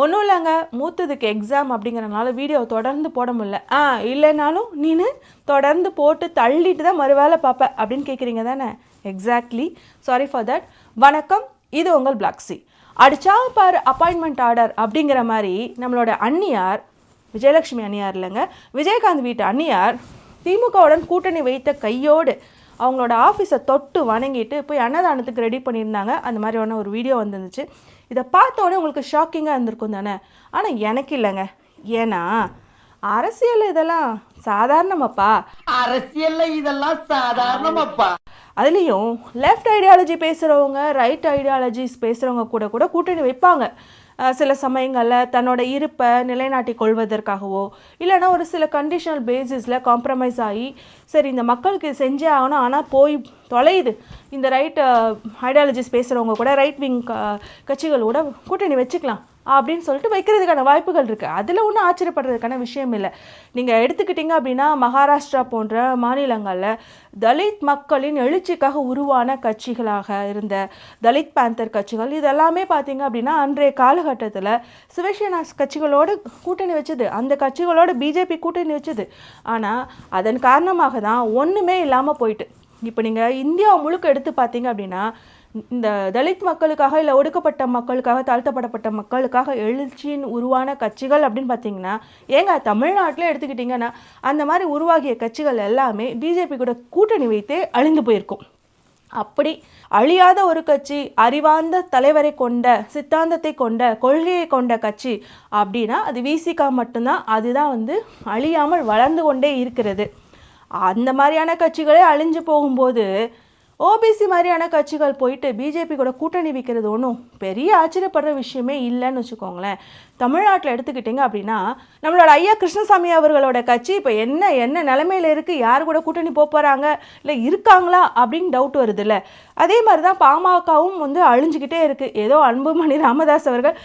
ஒன்றும் இல்லைங்க. மூத்ததுக்கு எக்ஸாம் அப்படிங்கிறனால வீடியோ தொடர்ந்து போட முடியல. ஆ இல்லைனாலும் நீனு தொடர்ந்து போட்டு தள்ளிட்டு தான் மறுவேளை பார்ப்பேன் அப்படின்னு கேட்குறீங்க தானே? எக்ஸாக்ட்லி சாரி ஃபார் தட் வணக்கம். இது உங்கள் பிளாக்ஸி அடிச்சா பார் அப்பாயின்மெண்ட் ஆர்டர் அப்படிங்கிற மாதிரி நம்மளோட அண்ணியார் விஜயலட்சுமி அன்னியார் இல்லைங்க. விஜயகாந்த் வீட்டு அண்ணியார் திமுகவுடன் கூட்டணி வைத்த கையோடு அவங்களோட ஆஃபீஸை தொட்டு வணங்கிட்டு போய் அன்னதானத்துக்கு ரெடி பண்ணியிருந்தாங்க. அந்த மாதிரியான ஒரு வீடியோ வந்துருந்துச்சு. இதை பார்த்த உடனே உங்களுக்கு ஷாக்கிங்காக இருந்திருக்கும் தானே? ஆனால் எனக்கு இல்லைங்க. ஏன்னா அரசியல் இதெல்லாம் சாதாரணமாப்பா. அரசியல்ல இதெல்லாம் சாதாரணமாப்பா. அதுலேயும் லெஃப்ட் ஐடியாலஜி பேசுகிறவங்க ரைட் ஐடியாலஜிஸ் பேசுகிறவங்க கூட கூட கூட்டணி வைப்பாங்க. சில சமயங்களில் தன்னோட இருப்பை நிலைநாட்டி கொள்வதற்காகவோ இல்லைன்னா ஒரு சில கண்டிஷனல் பேசிஸில் காம்ப்ரமைஸ் ஆகி சரி இந்த மக்களுக்கு செஞ்சே ஆகணும் ஆனால் போய் தொலையுது. இந்த ரைட் ஐடியாலஜிஸ் பேசுகிறவங்க கூட ரைட் விங் கட்சிகளோட கூட்டணி வச்சுக்கலாம். அப்படின்னு சொல்லிட்டு வைக்கிறதுக்கான வாய்ப்புகள் இருக்குது அதில் ஒன்றும் ஆச்சரியப்படுறதுக்கான விஷயம் இல்லை. நீங்கள் எடுத்துக்கிட்டிங்க அப்படின்னா மகாராஷ்டிரா போன்ற மாநிலங்களில் தலித் மக்களின் எழுச்சிக்காக உருவான கட்சிகளாக இருந்த தலித் பேந்தர் கட்சிகள் இதெல்லாமே பார்த்தீங்க அப்படின்னா அன்றைய காலகட்டத்தில் சிவசேனா கட்சிகளோடு கூட்டணி வச்சது. அந்த கட்சிகளோட பிஜேபி கூட்டணி வச்சது. ஆனால் அதன் காரணமாக தான் ஒன்றுமே இல்லாமல் போயிட்டு. இப்போ நீங்கள் இந்தியா முழுக்க எடுத்து பார்த்தீங்க அப்படின்னா இந்த தலித் மக்களுக்காக இல்லை ஒடுக்கப்பட்ட மக்களுக்காக தாழ்த்தப்படப்பட்ட மக்களுக்காக எழுச்சியின் உருவான கட்சிகள் அப்படின்னு பார்த்தீங்கன்னா ஏங்க தமிழ்நாட்டில் எடுத்துக்கிட்டிங்கன்னா அந்த மாதிரி உருவாகிய கட்சிகள் எல்லாமே பிஜேபி கூட கூட்டணி வைத்தே அழிந்து போயிருக்கும். அப்படி அழியாத ஒரு கட்சி அறிவார்ந்த தலைவரை கொண்ட சித்தாந்தத்தை கொண்ட கொள்கையை கொண்ட கட்சி அப்படின்னா அது விசிகா மட்டும்தான் அதுதான் வந்து அழியாமல் வளர்ந்து கொண்டே இருக்கிறது. அந்த மாதிரியான கட்சிகளே அழிஞ்சு போகும்போது ஓபிசி மாதிரியான கட்சிகள் போயிட்டு பிஜேபி கூட கூட்டணி வைக்கிறது ஒன்றும் பெரிய ஆச்சரியப்படுற விஷயமே இல்லைன்னு வச்சுக்கோங்களேன். தமிழ்நாட்டில் எடுத்துக்கிட்டிங்க அப்படின்னா நம்மளோட ஐயா கிருஷ்ணசாமி அவர்களோட கட்சி இப்போ என்ன என்ன நிலைமையில இருக்குது யார் கூட கூட்டணி போகிறாங்க இல்லை இருக்காங்களா அப்படின்னு டவுட் வருதுல்ல. அதே மாதிரி தான் பாமகவும் வந்து அழிஞ்சுக்கிட்டே இருக்குது ஏதோ அன்புமணி ராமதாஸ் அவர்கள்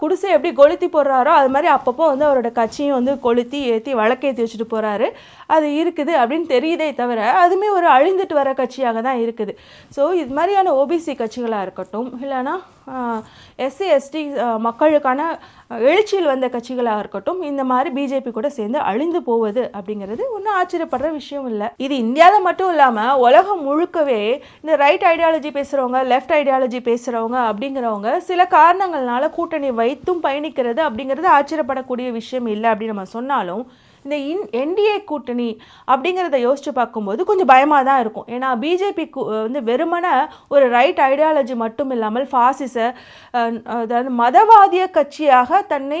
குடிசை எப்படி கொளுத்தி போடுறாரோ அது மாதிரி அப்பப்போ வந்து அவரோட கட்சியும் வந்து கொளுத்தி ஏற்றி வழக்கேற்றி வச்சுட்டு போகிறாரு அது இருக்குது அப்படின்னு தெரியுதே தவிர அதுவுமே ஒரு அழிந்துட்டு வர கட்சியாக தான் இருக்குது. ஸோ இது மாதிரியான ஓபிசி கட்சிகளாக இருக்கட்டும் இல்லைன்னா எஸ்சி எஸ்டி மக்களுக்கான எழுச்சியில் வந்த கட்சிகளாக இருக்கட்டும் இந்த மாதிரி பிஜேபி கூட சேர்ந்து அழிந்து போவது அப்படிங்கிறது ஒன்றும் ஆச்சரியப்படுற விஷயம் இல்லை. இது இந்தியாவில் மட்டும் இல்லாமல் உலகம் முழுக்கவே இந்த ரைட் ஐடியாலஜி பேசுகிறவங்க லெஃப்ட் ஐடியாலஜி பேசுகிறவங்க அப்படிங்கிறவங்க சில காரணங்கள்னால கூட்டணி வைத்தும் பயணிக்கிறது அப்படிங்கிறது ஆச்சரியப்படக்கூடிய விஷயம் இல்லை அப்படின்னு நம்ம சொன்னாலும் இந்த இன் என்டிஏ கூட்டணி அப்படிங்கிறத யோசித்து பார்க்கும்போது கொஞ்சம் பயமாக தான் இருக்கும். ஏன்னா பிஜேபி வந்து வெறுமனை ஒரு ரைட் ஐடியாலஜி மட்டும் இல்லாமல் ஃபாசிச அதாவது மதவாதிய கட்சியாக தன்னை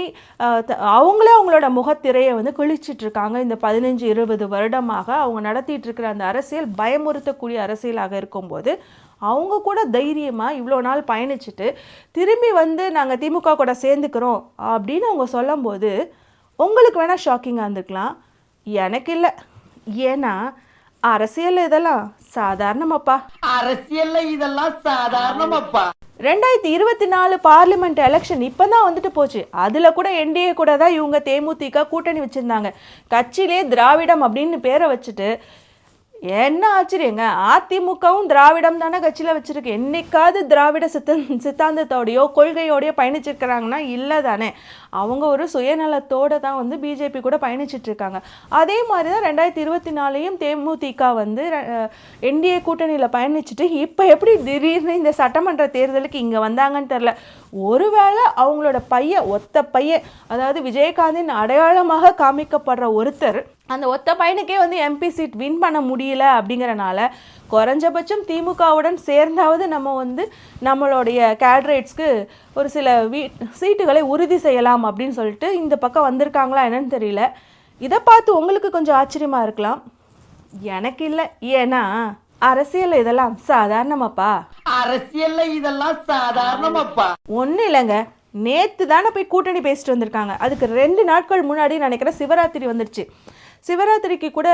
த- அவங்களே அவங்களோட முகத்திரையை வந்து கிழிச்சிட்டு இருக்காங்க. இந்த பதினஞ்சு இருபது வருடமாக அவங்க நடத்திட்டு இருக்கிற அந்த அரசியல் பயமுறுத்தக்கூடிய அரசியலாக இருக்கும்போது அவங்க கூட தைரியமாக இவ்வளோ நாள் பயணிச்சுட்டு திரும்பி வந்து நாங்கள் திமுக கூட சேர்ந்துக்கிறோம் அப்படின்னு அவங்க சொல்லும்போது உங்களுக்கு வேணால் ஷாக்கிங்காக இருந்திருக்கலாம். எனக்கு இல்லை ஏன்னா அரசியல் இதெல்லாம் சாதாரணமாப்பா. அரசியல்ல இதெல்லாம் சாதாரணமாப்பா. ரெண்டாயிரத்தி இருபத்தி நாலு பார்லிமெண்ட் எலெக்ஷன் இப்போ தான் வந்துட்டு போச்சு. அதில் கூட என்டிஏ கூட தான் இவங்க தேமுதிக கூட்டணி வச்சுருந்தாங்க. கட்சியிலே திராவிடம் அப்படின்னு பேரை வச்சுட்டு என்ன ஆச்சரியங்க? அதிமுகவும் திராவிடம் தானே கட்சியில் வச்சுருக்கு. என்னைக்காவது திராவிட சித்த சித்தாந்தத்தோடையோ கொள்கையோடையோ பயணிச்சிருக்கிறாங்கன்னா இல்லை தானே. அவங்க ஒரு சுயநலத்தோட தான் வந்து பிஜேபி கூட பயணிச்சிட்ருக்காங்க. அதே மாதிரி தான் ரெண்டாயிரத்தி இருபத்தி நாலையும் தேமுதிக வந்து என்டிஏ கூட்டணியில் பயணிச்சுட்டு இப்போ எப்படி திடீர்னு இந்த சட்டமன்ற தேர்தலுக்கு இங்கே வந்தாங்கன்னு தெரில ஒருவேளை அவங்களோட பையன் ஒத்த பையன் அதாவது விஜயகாந்தின் அடையாளமாக காமிக்கப்படுற ஒருத்தர் அந்த ஒத்த பையனுக்கே வந்து எம்பி சீட் வின் பண்ண முடியல அப்படிங்கறனால குறைஞ்சபட்சம் திமுகவுடன் சேர்ந்தாவது நம்ம வந்து நம்மளுடைய கேட்ரேட்ஸ்க்கு ஒரு சில வீ சீட்டுகளை உறுதி செய்யலாம் அப்படின்னு சொல்லிட்டு இந்த பக்கம் வந்திருக்காங்களா என்னன்னு தெரியல. இதை பார்த்து உங்களுக்கு கொஞ்சம் ஆச்சரியமா இருக்கலாம். எனக்கு இல்லை. ஏன்னா அரசியல் இதெல்லாம் சாதாரணமாப்பா. அரசியல்ல இதெல்லாம் சாதாரணமாப்பா. ஒன்றும் இல்லைங்க. நேற்று தானே போய் கூட்டணி பேசிட்டு வந்திருக்காங்க. அதுக்கு ரெண்டு நாட்கள் முன்னாடி நினைக்கிறேன் சிவராத்திரி வந்துடுச்சு சிவராத்திரிக்கு கூட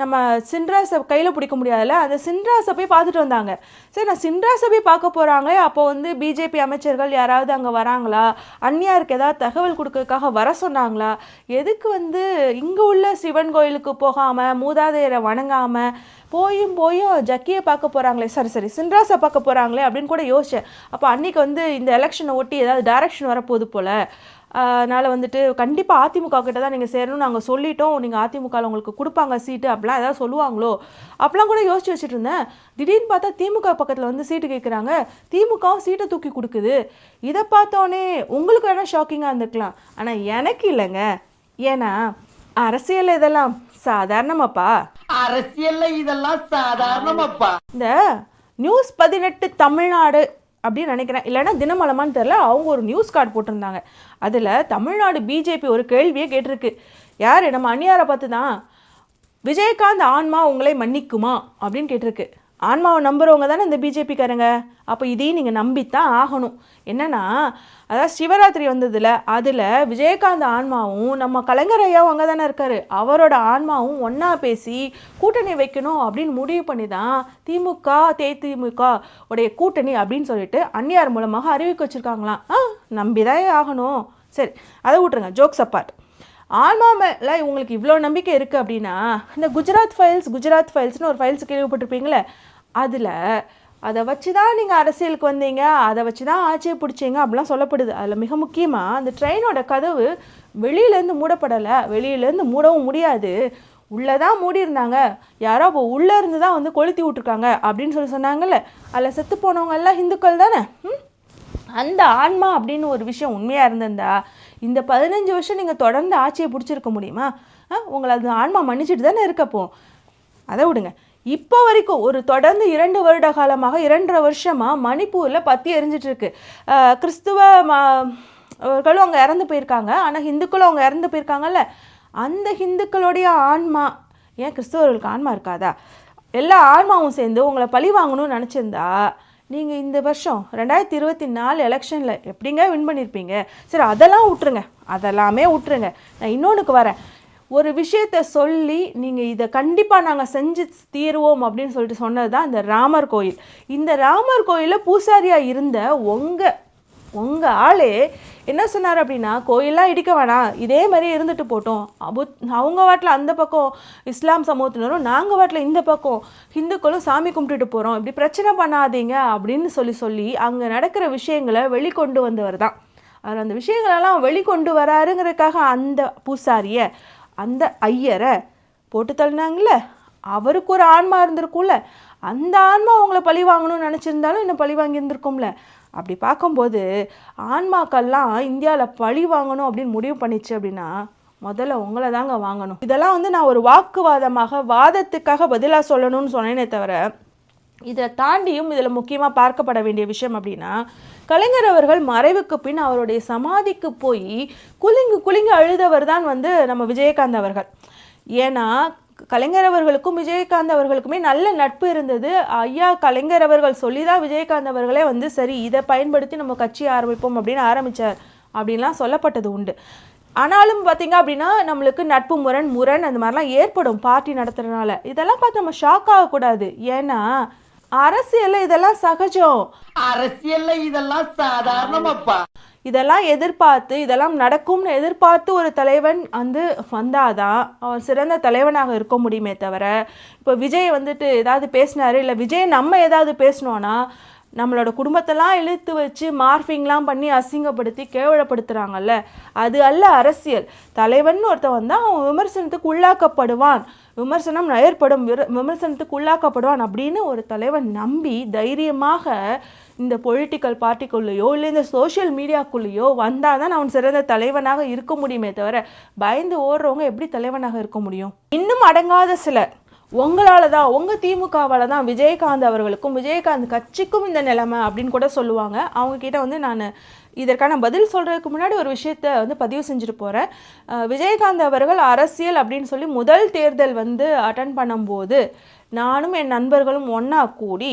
நம்ம சின்ராஸை கையில் பிடிக்க முடியாதுல்ல? அந்த சின்ராஸை போய் பார்த்துட்டு வந்தாங்க. சரி நான் சின்ராஸை போய் பார்க்க போகிறாங்களே அப்போ வந்து பிஜேபி அமைச்சர்கள் யாராவது அங்கே வராங்களா? அந்நியாருக்கு ஏதாவது தகவல் கொடுக்கறதுக்காக வர சொன்னாங்களா? எதுக்கு வந்து இங்கே உள்ள சிவன் கோயிலுக்கு போகாமல் மூதாதையரை வணங்காமல் போயும் போயும் ஜக்கியை பார்க்க போகிறாங்களே சரி சரி சின்ராஸை பார்க்க போகிறாங்களே அப்படின்னு கூட யோசிச்சேன். அப்போ அன்றைக்கி வந்து இந்த எலெக்ஷனை ஒட்டி ஏதாவது டைரக்ஷன் வரப்போகுது போல். அதனால் வந்துட்டு கண்டிப்பாக அதிமுக கிட்ட தான் நீங்கள் சேரணும்னு நாங்கள் சொல்லிட்டோம். நீங்கள் அதிமுகவில் உங்களுக்கு கொடுப்பாங்க சீட்டு அப்படிலாம் ஏதாவது சொல்லுவாங்களோ? அப்பலாம் கூட யோசிச்சு வச்சுட்டு இருந்தேன். திடீர்னு பார்த்தா திமுக பக்கத்தில் வந்து சீட்டு கேட்குறாங்க திமுகவும் சீட்டை தூக்கி கொடுக்குது. இதை பார்த்தோன்னே உங்களுக்கு வேணால் ஷாக்கிங்காக இருந்திருக்கலாம். ஆனால் எனக்கு இல்லைங்க. ஏன்னா அரசியல் இதெல்லாம் சாதாரணமாப்பா. அரசியல்ல இதெல்லாம் சாதாரணமாப்பா. இந்த நியூஸ் பதினெட்டு தமிழ்நாடு அப்படின்னு நினைக்கிறேன். இல்லைன்னா தினமலமான்னு தெரில அவங்க ஒரு நியூஸ் கார்டு போட்டிருந்தாங்க. அதில் தமிழ்நாடு பிஜேபி ஒரு கேள்வியே கேட்டிருக்கு. யார்? நம்ம அந்நியாரை பார்த்து தான் விஜயகாந்த் ஆன்மா உங்களை மன்னிக்குமா? அப்படின்னு கேட்டிருக்கு. ஆன்மாவை நம்புறவங்க தானே இந்த பிஜேபிக்காரங்க? அப்போ இதையும் நீங்கள் நம்பித்தான் ஆகணும். என்னன்னா அதாவது சிவராத்திரி வந்ததில் அதில் விஜயகாந்த் ஆன்மாவும் நம்ம கலைஞர் ஐயாவும் அங்கே தானே இருக்காரு. அவரோட ஆன்மாவும் ஒன்றா பேசி கூட்டணி வைக்கணும் அப்படின்னு முடிவு பண்ணி தான் திமுக தேதிமுக உடைய கூட்டணி அப்படின்னு சொல்லிட்டு அந்நியார் மூலமாக அறிவிக்க வச்சுருக்காங்களாம். ஆ நம்பிதான் ஆகணும். சரி அதை விட்ருங்க ஜோக்ஸ் அப்பார்ட் ஆன்மா மேலே உங்களுக்கு இவ்வளோ நம்பிக்கை இருக்குது அப்படின்னா இந்த குஜராத் ஃபைல்ஸ் குஜராத் ஃபைல்ஸ்னு ஒரு ஃபைல்ஸ் கேள்விப்பட்டிருப்பீங்களே அதில் அதை வச்சு தான் நீங்கள் அரசியலுக்கு வந்தீங்க அதை வச்சு தான் ஆட்சியை பிடிச்சீங்க அப்படிலாம் சொல்லப்படுது. அதில் மிக முக்கியமாக அந்த ட்ரெயினோட கதவு வெளியிலேருந்து மூடப்படலை. வெளியிலேருந்து மூடவும் முடியாது. உள்ளே தான் மூடி இருந்தாங்க யாரோ இப்போ உள்ளே இருந்து தான் வந்து கொளுத்தி விட்ருக்காங்க அப்படின்னு சொல்லி சொன்னாங்கல்ல. அதில் செத்து போனவங்க எல்லாம் ஹிந்துக்கள் தானே? ம்? அந்த ஆன்மா அப்படின்னு ஒரு விஷயம் உண்மையாக இருந்திருந்தா இந்த பதினஞ்சு வருஷம் நீங்கள் தொடர்ந்து ஆட்சியை பிடிச்சிருக்க முடியுமா? ஆ உங்களை அது ஆன்மா மன்னிச்சிட்டு தானே இருக்கப்போ? அதை விடுங்க. இப்போ வரைக்கும் ஒரு தொடர்ந்து இரண்டு வருட காலமாக இரண்டரை வருஷமாக மணிப்பூரில் பற்றி எரிஞ்சிட்ருக்கு கிறிஸ்துவ மக்களும் அவர்களும் அங்கே இறந்து போயிருக்காங்க. ஆனால் ஹிந்துக்களும் அவங்க இறந்து போயிருக்காங்கல்ல? அந்த ஹிந்துக்களுடைய ஆன்மா ஏன் கிறிஸ்துவர்களுக்கு ஆன்மா இருக்காதா? எல்லா ஆன்மாவும் சேர்ந்து உங்களை பழி வாங்கணும்னு நினச்சிருந்தா நீங்கள் இந்த வருஷம் ரெண்டாயிரத்தி இருபத்தி நாலு எலெக்ஷனில் எப்படிங்க வின் பண்ணியிருப்பீங்க சரி அதெல்லாம் விட்டுருங்க. அதெல்லாமே விட்டுருங்க. நான் இன்னொன்றுக்கு வரேன். ஒரு விஷயத்த சொல்லி நீங்கள் இதை கண்டிப்பாக நாங்கள் செஞ்சு தீருவோம் அப்படின்னு சொல்லிட்டு சொன்னது தான் இந்த ராமர் கோயில். இந்த ராமர் கோயிலில் பூசாரியாக இருந்த உங்கள் உங்கள் ஆளே என்ன சொன்னார் அப்படின்னா கோயிலெலாம் இடிக்க வேணாம். இதே மாதிரி இருந்துட்டு போட்டோம். அபு அவங்க வாட்டில் அந்த பக்கம் இஸ்லாம் சமூகத்தினரும் நாங்கள் வாட்டில் இந்த பக்கம் ஹிந்துக்களும் சாமி கும்பிட்டுட்டு போகிறோம் இப்படி பிரச்சனை பண்ணாதீங்க அப்படின்னு சொல்லி சொல்லி அங்கே நடக்கிற விஷயங்களை வெளிக்கொண்டு வந்தவர் தான் அவர் அந்த விஷயங்களெல்லாம் வெளிக்கொண்டு வராருங்கிறதுக்காக அந்த பூசாரியை அந்த ஐயரை போட்டு தள்ளினாங்கல்ல? அவருக்கு ஒரு ஆன்மா இருந்திருக்கும்ல. அந்த ஆன்மா அவங்கள பழி வாங்கணும்னு நினச்சிருந்தாலும் இன்னும் பழி வாங்கியிருந்திருக்கும்ல அப்படி பார்க்கும்போது ஆன்மாக்கள்லாம் இந்தியாவில் பழி வாங்கணும் அப்படின்னு முடிவு பண்ணிச்சு அப்படின்னா முதல்ல உங்களை தாங்க வாங்கணும். இதெல்லாம் வந்து நான் ஒரு வாக்குவாதமாக வாதத்துக்காக பதிலாக சொல்லணும்னு சொன்னேனே தவிர இதை தாண்டியும் இதில் முக்கியமாக பார்க்கப்பட வேண்டிய விஷயம் அப்படின்னா கலைஞர் அவர்கள் மறைவுக்கு பின் அவருடைய சமாதிக்கு போய் குலுங்கு குலுங்கி அழுதவர் தான் வந்து நம்ம விஜயகாந்த் அவர்கள். ஏன்னா கலைஞர் அவர்களுக்கும் விஜயகாந்த் அவர்களுக்குமே நல்ல நட்பு இருந்தது. ஐயா கலைஞர் அவர்கள் சொல்லி தான் விஜயகாந்த் அவர்களே வந்து சரி இதை பயன்படுத்தி நம்ம கட்சி ஆரம்பிப்போம் அப்படின்னு ஆரம்பித்தார் அப்படின்லாம் சொல்லப்பட்டது உண்டு. ஆனாலும் பார்த்திங்க அப்படின்னா நம்மளுக்கு நட்பு முரண் முரண் அந்த மாதிரிலாம் ஏற்படும் பார்ட்டி நடத்துறதுனால. இதெல்லாம் பார்த்து நம்ம ஷாக் ஆகக்கூடாது. ஏன்னா அரசியலில் இதெல்லாம் சகஜம். அரசியல்ல இதெல்லாம் சாதாரணமாப்பா. இதெல்லாம் எதிர்பார்த்து இதெல்லாம் நடக்கும்னு எதிர்பார்த்து ஒரு தலைவன் வந்து வந்தாதான் அவன் சிறந்த தலைவனாக இருக்க முடியுமே தவிர இப்போ விஜய் வந்துட்டு ஏதாவது பேசினாரு இல்லை விஜய் நம்ம ஏதாவது பேசினோன்னா நம்மளோட குடும்பத்தெல்லாம் இழுத்து வச்சு மார்ஃபிங்லாம் பண்ணி அசிங்கப்படுத்தி கேவலப்படுத்துகிறாங்கல்ல அது அல்ல அரசியல். தலைவன் ஒருத்தன் வந்தால் அவன் விமர்சனத்துக்கு உள்ளாக்கப்படுவான். விமர்சனம் ஏற்படும் விமர்சனத்துக்கு உள்ளாக்கப்படுவான் அப்படின்னு ஒரு தலைவன் நம்பி தைரியமாக இந்த பொலிட்டிக்கல் பார்ட்டிக்குள்ளேயோ இல்லை இந்த சோஷியல் மீடியாக்குள்ளேயோ வந்தால் தான் அவன் சிறந்த தலைவனாக இருக்க முடியுமே தவிர பயந்து ஓடுறவங்க எப்படி தலைவனாக இருக்க முடியும்? இன்னும் அடங்காத சிலர். உங்களால தான் உங்கள் திமுகவால் தான் விஜயகாந்த் அவர்களுக்கும் விஜயகாந்த் கட்சிக்கும் இந்த நிலைமை அப்படின்னு கூட சொல்லுவாங்க. அவங்க கிட்ட வந்து நான் இதற்கான பதில் சொல்கிறதுக்கு முன்னாடி ஒரு விஷயத்த வந்து பதிவு செஞ்சுட்டு போகிறேன் விஜயகாந்த் அவர்கள் அரசியல் அப்படின்னு சொல்லி முதல் தேர்தல் வந்து அட்டன் பண்ணும்போது நானும் என் நண்பர்களும் ஒன்றா கூடி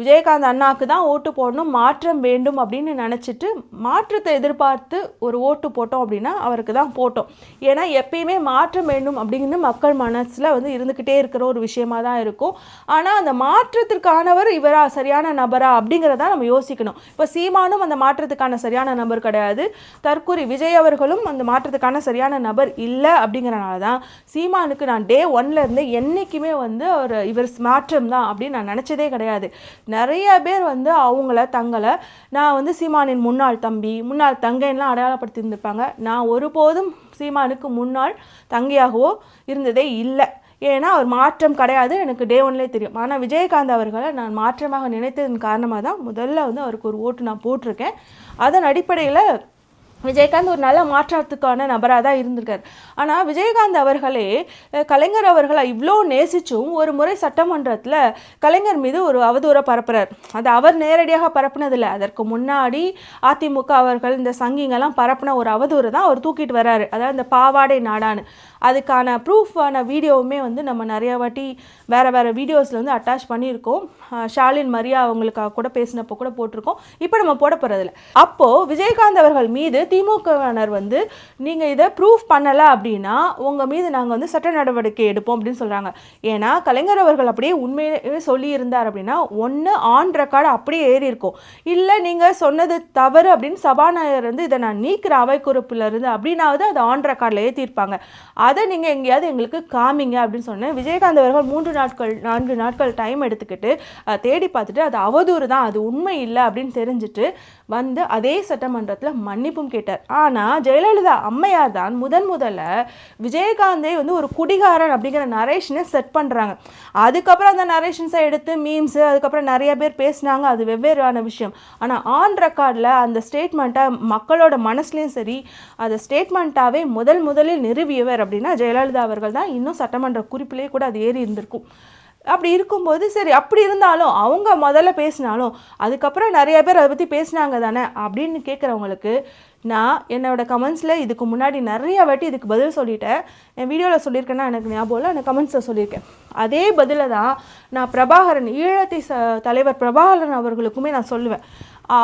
விஜயகாந்த் அண்ணாக்கு தான் ஓட்டு போடணும் மாற்றம் வேண்டும் அப்படின்னு நினச்சிட்டு மாற்றத்தை எதிர்பார்த்து ஒரு ஓட்டு போட்டோம் அப்படின்னா அவருக்கு தான் போட்டோம். ஏன்னா எப்பயுமே மாற்றம் வேண்டும் அப்படின்னு மக்கள் மனசில் வந்து இருந்துக்கிட்டே இருக்கிற ஒரு விஷயமா தான் இருக்கும். ஆனால் அந்த மாற்றத்திற்கானவர் இவரா சரியான நபரா அப்படிங்கிறத நம்ம யோசிக்கணும். இப்போ சீமானும் அந்த மாற்றத்துக்கான சரியான நபர் கிடையாது. தற்கூரி விஜய் அவர்களும் அந்த மாற்றத்துக்கான சரியான நபர் இல்லை அப்படிங்கிறனால தான் சீமானுக்கு நான் டே ஒன்லேருந்து என்றைக்குமே வந்து அவர் இவர் மாற்றம் தான் அப்படின்னு நான் நினச்சதே கிடையாது. நிறைய பேர் வந்து அவங்கள தங்களை நான் வந்து சீமானின் முன்னாள் தம்பி முன்னாள் தங்கைன்லாம் அடையாளப்படுத்தி இருந்திருப்பாங்க நான் ஒருபோதும் சீமானுக்கு முன்னாள் தங்கையாகவோ இருந்ததே இல்லை. ஏன்னா அவர் மாற்றம் கிடையாது எனக்கு டே ஒன்லேயே தெரியும். ஆனால் விஜயகாந்த் அவர்களை நான் மாற்றமாக நினைத்ததன் காரணமாக தான் முதல்ல வந்து அவருக்கு ஒரு ஓட்டு நான் போட்டிருக்கேன். அதன் அடிப்படையில் விஜயகாந்த் ஒரு நல்ல மாற்றத்துக்கான நபராக தான் இருந்திருக்கார். ஆனால் விஜயகாந்த் அவர்களே கலைஞர் அவர்களை இவ்வளோ நேசிச்சும் ஒரு முறை சட்டமன்றத்தில் கலைஞர் மீது ஒரு அவதூறை பரப்புறார். அது அவர் நேரடியாக பரப்புனதில்லை. அதற்கு முன்னாடி அதிமுக அவர்கள் இந்த சங்கிங்கெல்லாம் பரப்புன ஒரு அவதூறு தான் அவர் தூக்கிட்டு வர்றாரு அதாவது இந்த பாவாடை நாடான்னு. அதுக்கான ப்ரூஃபான வீடியோவுமே வந்து நம்ம நிறைய வாட்டி வேறு வேறு வீடியோஸில் வந்து அட்டாச் பண்ணியிருக்கோம். ஷாலின் மரியா அவங்களுக்காக கூட பேசினப்போ கூட போட்டிருக்கோம். இப்போ நம்ம போட போகிறதில்ல அப்போது விஜயகாந்த் அவர்கள் மீது திமுகவினர் வந்து நீங்கள் இதை ப்ரூஃப் பண்ணலை அப்படின்னா உங்கள் மீது நாங்கள் வந்து சட்ட நடவடிக்கை எடுப்போம் அப்படின்னு சொல்கிறாங்க ஏன்னா கலைஞர் அவர்கள் அப்படியே உண்மையே சொல்லியிருந்தார் அப்படின்னா ஒன்று ஆன் ரெக்கார்டு அப்படியே ஏறி இருக்கும் இல்லை நீங்கள் சொன்னது தவறு அப்படின்னு சபாநாயகர் வந்து இதை நான் நீக்கிற அவை இருந்து அப்படின்னாவது அது ஆன் ரெக்கார்டில் ஏற்றிருப்பாங்க அதை நீங்கள் எங்கேயாவது எங்களுக்கு காமிங்க அப்படின்னு சொன்னேன். விஜயகாந்த் அவர்கள் மூன்று நாட்கள் நான்கு நாட்கள் டைம் எடுத்துக்கிட்டு தேடி பார்த்துட்டு அது அவதூறு தான் அது உண்மை இல்லை அப்படின்னு தெரிஞ்சுட்டு வந்து அதே சட்டமன்றத்தில் மன்னிப்பும் கேட்டார். ஆனால் ஜெயலலிதா அம்மையார் தான் முதன் முதல்ல விஜயகாந்தே வந்து ஒரு குடிகாரன் அப்படிங்கிற நரேஷனை செட் பண்ணுறாங்க அதுக்கப்புறம் அந்த நரேஷன்ஸை எடுத்து மீம்ஸு அதுக்கப்புறம் நிறைய பேர் பேசினாங்க. அது வெவ்வேறான விஷயம். ஆனால் ஆன் ரெக்கார்டில் அந்த ஸ்டேட்மெண்ட்டை மக்களோட மனசுலையும் சரி அந்த ஸ்டேட்மெண்ட்டாகவே முதல் முதலில் நிறுவியவர் அப்படின்னா ஜெயலலிதா அவர்கள் தான். இன்னும் சட்டமன்ற குறிப்பிலே கூட அது ஏறி இருந்திருக்கும். அப்படி இருக்கும்போது சரி அப்படி இருந்தாலும் அவங்க முதல்ல பேசினாலும் அதுக்கப்புறம் நிறைய பேர் அதை பற்றி பேசினாங்க தானே அப்படின்னு கேட்குறவங்களுக்கு நான் என்னோட கமெண்ட்ஸில் இதுக்கு முன்னாடி நிறைய வாட்டி இதுக்கு பதில் சொல்லிட்டேன். என் வீடியோவில் சொல்லியிருக்கேன்னா எனக்கு ஞாபகம் இல்லை அந்த கமெண்ட்ஸில் சொல்லியிருக்கேன். அதே பதிலை தான் நான் பிரபாகரன் ஈழத்தை ச தலைவர் பிரபாகரன் அவர்களுக்குமே நான் சொல்லுவேன்.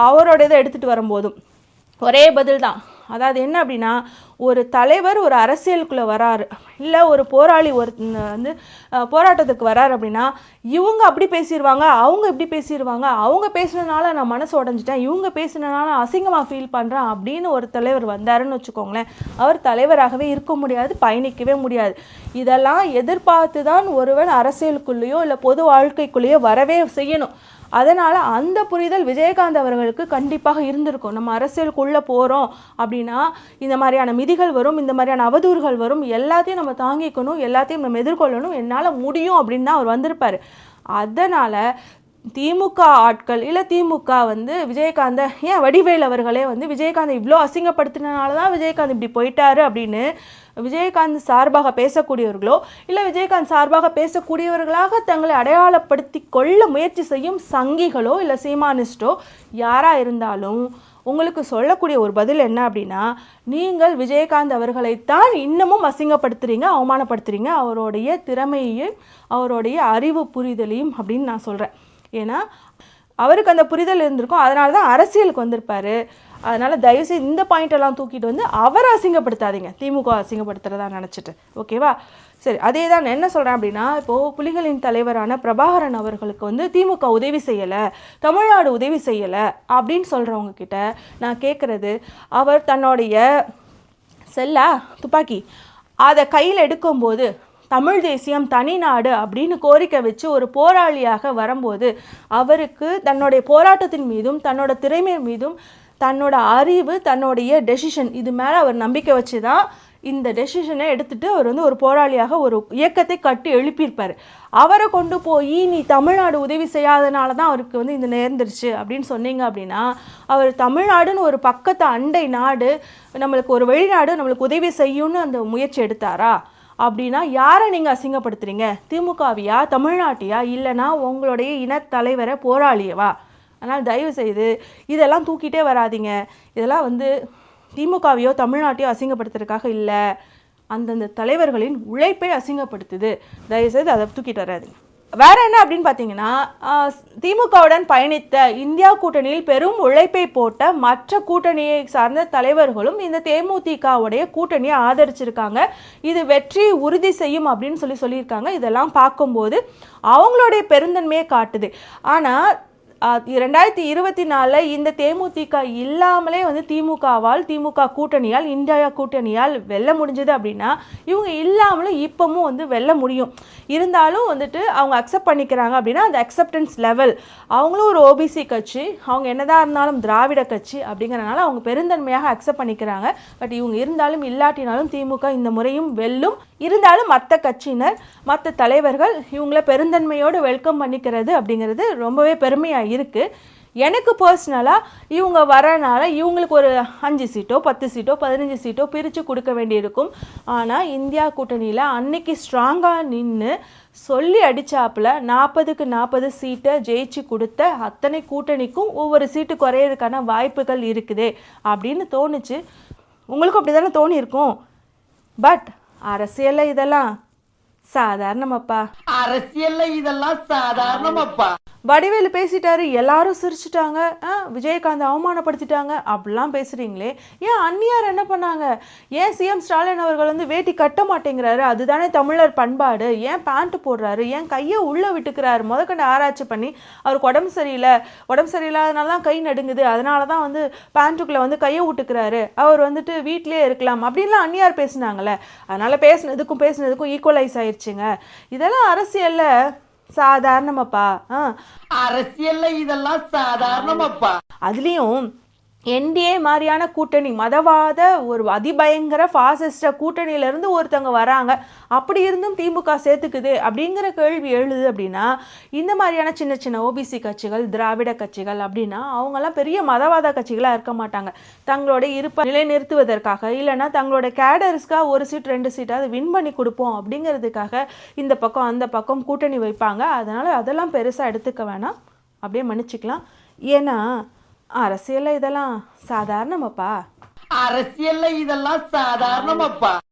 அவரோட இதை எடுத்துகிட்டு வரும்போதும் ஒரே பதில் தான். அதாவது என்ன அப்படின்னா ஒரு தலைவர் ஒரு அரசியலுக்குள்ளே வராரு. இல்லை ஒரு போராளி ஒரு வந்து போராட்டத்துக்கு வராரு அப்படின்னா இவங்க அப்படி பேசிடுவாங்க அவங்க இப்படி பேசிடுவாங்க அவங்க பேசுனதுனால நான் மனசு உடஞ்சிட்டேன் இவங்க பேசுனதுனால அசிங்கமாக ஃபீல் பண்ணுறேன் அப்படின்னு ஒரு தலைவர் வந்தாருன்னு வச்சுக்கோங்களேன். அவர் தலைவராகவே இருக்க முடியாது பயணிக்கவே முடியாது. இதெல்லாம் எதிர்பார்த்து தான் ஒருவன் அரசியலுக்குள்ளேயோ இல்லை பொது வாழ்க்கைக்குள்ளேயோ வரவே செய்யணும். அதனால் அந்த புரிதல் விஜயகாந்த் அவர்களுக்கு கண்டிப்பாக இருந்திருக்கும். நம்ம அரசியலுக்குள்ளே போகிறோம் அப்படின்னா இந்த மாதிரியான மிதிகள் வரும் இந்த மாதிரியான அவதூறுகள் வரும் எல்லாத்தையும் நம்ம தாங்கிக்கணும் எல்லாத்தையும் நம்ம எதிர்கொள்ளணும் என்னால் முடியும் அப்படின்னு தான் அவர் வந்திருப்பார். அதனால் திமுக ஆட்கள் இல்லை திமுக வந்து விஜயகாந்தை ஏன் வடிவேல் அவர்களே வந்து விஜயகாந்தை இவ்வளோ அசிங்கப்படுத்தினால தான் விஜயகாந்த் இப்படி போயிட்டாரு அப்படின்னு விஜயகாந்த் சார்பாக பேசக்கூடியவர்களோ இல்லை விஜயகாந்த் சார்பாக பேசக்கூடியவர்களாக தங்களை அடையாளப்படுத்தி கொள்ள முயற்சி செய்யும் சங்கிகளோ இல்லை சீமானிஸ்டோ யாராக இருந்தாலும் உங்களுக்கு சொல்லக்கூடிய ஒரு பதில் என்ன அப்படின்னா நீங்கள் விஜயகாந்த் அவர்களைத்தான் இன்னமும் அசிங்கப்படுத்துறீங்க அவமானப்படுத்துறீங்க அவருடைய திறமையையும் அவருடைய அறிவு புரிதலையும் அப்படின்னு நான் சொல்கிறேன் ஏன்னா அவருக்கு அந்த புரிதல் இருந்திருக்கும். அதனால தான் அரசியலுக்கு வந்திருப்பாரு. அதனால் தயவுசெய்து இந்த பாயிண்டெல்லாம் தூக்கிட்டு வந்து அவரை அசிங்கப்படுத்தாதீங்க. திமுக அசிங்கப்படுத்துறதா நினச்சிட்டு. ஓகேவா சரி அதே தான் நான் என்ன சொல்கிறேன் அப்படின்னா இப்போது புலிகளின் தலைவரான பிரபாகரன் அவர்களுக்கு வந்து திமுக உதவி செய்யலை. தமிழ்நாடு உதவி செய்யலை அப்படின்னு சொல்கிறவங்க கிட்ட நான் கேட்குறது அவர் தன்னுடைய செல்லா துப்பாக்கி அதை கையில் எடுக்கும்போது தமிழ் தேசியம் தனிநாடு அப்படின்னு கோரிக்கை வச்சு ஒரு போராளியாக வரும்போது அவருக்கு தன்னுடைய போராட்டத்தின் மீதும் தன்னோட திறமை மீதும் தன்னோட அறிவு தன்னுடைய டெசிஷன் இது மேலே அவர் நம்பிக்கை வச்சு தான் இந்த டெசிஷனை எடுத்துட்டு அவர் வந்து ஒரு போராளியாக ஒரு இயக்கத்தை கட்டி எழுப்பியிருப்பார். அவரை கொண்டு போய் நீ தமிழ்நாடு உதவி செய்யாதனால தான் அவருக்கு வந்து இந்த நேர்ந்துருச்சு அப்படின்னு சொன்னீங்க அப்படின்னா அவர் தமிழ்நாடுன்னு ஒரு பக்கத்து அண்டை நாடு நம்மளுக்கு ஒரு வெளிநாடு நம்மளுக்கு உதவி செய்யும்னு அந்த முயற்சி எடுத்தாரா? அப்படின்னா யாரை நீங்கள் அசிங்கப்படுத்துறீங்க? திமுகவியா தமிழ்நாட்டியா இல்லைனா உங்களுடைய இனத்தலைவரை போராளியவா? அதனால் தயவு செய்து இதெல்லாம் தூக்கிட்டே வராதீங்க. இதெல்லாம் வந்து திமுகவையோ தமிழ்நாட்டையோ அசிங்கப்படுத்துறதுக்காக இல்லை. அந்தந்த தலைவர்களின் உழைப்பை அசிங்கப்படுத்துது. தயவுசெய்து அதை தூக்கிட்டு வராதிங்க. வேற என்ன அப்படின்னு பார்த்தீங்கன்னா திமுகவுடன் பயணித்த இந்தியா கூட்டணியில் பெரும் உழைப்பை போட்ட மற்ற கூட்டணியை சார்ந்த தலைவர்களும் இந்த தேமுதிகவுடைய கூட்டணியை ஆதரிச்சிருக்காங்க. இது வெற்றி உறுதி செய்யும் அப்படின்னு சொல்லி சொல்லியிருக்காங்க. இதெல்லாம் பார்க்கும்போது அவங்களுடைய பெருந்தன்மையை காட்டுது. ஆனால் ரெண்டாயிரத்தி இருபத்தி நாலில் இந்த தேமுதிக இல்லாமலே வந்து திமுகவால் திமுக கூட்டணியால் இந்தியா கூட்டணியால் வெல்ல முடிஞ்சது அப்படின்னா இவங்க இல்லாமலும் இப்போவும் வந்து வெல்ல முடியும். இருந்தாலும் வந்துட்டு அவங்க அக்செப்ட் பண்ணிக்கிறாங்க அப்படின்னா அந்த அக்செப்டன்ஸ் லெவல் அவங்களும் ஒரு ஓபிசி கட்சி அவங்க என்னதான் இருந்தாலும் திராவிட கட்சி அப்படிங்கிறனால அவங்க பெருந்தன்மையாக அக்செப்ட் பண்ணிக்கிறாங்க. பட் இவங்க இருந்தாலும் இல்லாட்டினாலும் திமுக இந்த முறையும் வெல்லும். இருந்தாலும் மற்ற கட்சியினர் மற்ற தலைவர்கள் இவங்கள பெருந்தன்மையோடு வெல்கம் பண்ணிக்கிறது அப்படிங்கிறது ரொம்பவே பெருமையாக இருக்குது எனக்கு பர்சனலாக இவங்க வரனால இவங்களுக்கு ஒரு அஞ்சு சீட்டோ பத்து சீட்டோ பதினஞ்சு சீட்டோ பிரித்து கொடுக்க வேண்டியிருக்கும். ஆனால் இந்தியா கூட்டணியில் அன்னைக்கு ஸ்ட்ராங்காக நின்று சொல்லி அடிச்சாப்புல நாற்பதுக்கு நாற்பது சீட்டை ஜெயிச்சு கொடுத்த அத்தனை கூட்டணிக்கும் ஒவ்வொரு சீட்டு குறையிறதுக்கான வாய்ப்புகள் இருக்குதே அப்படின்னு தோணுச்சு. உங்களுக்கும் அப்படி தானே தோணியிருக்கும். பட் அரசியலில் இதெல்லாம் சாதாரணமாப்பா. அரசியல்ல இதெல்லாம் சாதாரணமாப்பா. வடிவேலு பேசிட்டாரு எல்லாரும் சிரிச்சிட்டாங்க. விஜயகாந்த் அவமானப்படுத்திட்டாங்க. அப்படிலாம் பேசுறீங்களே. ஏன் அந்நியார் என்ன பண்ணாங்க? ஏன் சிஎம் ஸ்டாலின் அவர்கள் வந்து வேட்டி கட்ட மாட்டேங்கிறாரு? அதுதானே தமிழர் பண்பாடு. ஏன் பேண்ட் போடுறாரு? ஏன் கையை உள்ள விட்டுக்கிறாரு? முதற்கொண்டு ஆராய்ச்சி பண்ணி அவருக்கு உடம்பு சரியில்லை. உடம்பு சரியில்லாதனால தான் கை நடுங்குது. அதனால தான் வந்து பேண்ட்டுக்குள்ளே வந்து கையை விட்டுக்கிறாரு அவர் வந்துட்டு வீட்டிலே இருக்கலாம். அப்படின்லாம் அந்நியார் பேசுனாங்கல்ல. அதனால பேசுனதுக்கும் பேசுனதுக்கும் ஈக்குவலைஸ் ஆயிடுச்சுங்க இதெல்லாம் அரசியல்ல சாதாரணமாப்பா. அரசியல்ல இதெல்லாம் சாதாரணமாப்பா. அதுலேயும் என்டிஏ மாதிரியான கூட்டணி மதவாத ஒரு அதிபயங்கர ஃபாசிஸ்ட கூட்டணியிலேருந்து ஒருத்தவங்க வராங்க. அப்படி இருந்தும் திமுக சேர்த்துக்குது அப்படிங்கிற கேள்வி எழுது அப்படின்னா இந்த மாதிரியான சின்ன சின்ன ஓபிசி கட்சிகள் திராவிட கட்சிகள் அப்படின்னா அவங்கெல்லாம் பெரிய மதவாத கட்சிகளாக இருக்க மாட்டாங்க. தங்களோட இருப்பை நிலைநிறுத்துவதற்காக இல்லைன்னா தங்களோட கேடர்ஸ்க்காக ஒரு சீட் ரெண்டு சீட்டாவது வின் பண்ணி கொடுப்போம் அப்படிங்கிறதுக்காக இந்த பக்கம் அந்த பக்கம் கூட்டணி வைப்பாங்க. அதனால் அதெல்லாம் பெருசாக எடுத்துக்க வேணாம். அப்படியே மன்னிச்சிக்கலாம். ஏன்னா அரசியல்ல இதெல்லாம் சாதாரணமாப்பா. அரசியல்ல இதெல்லாம் சாதாரணமாப்பா.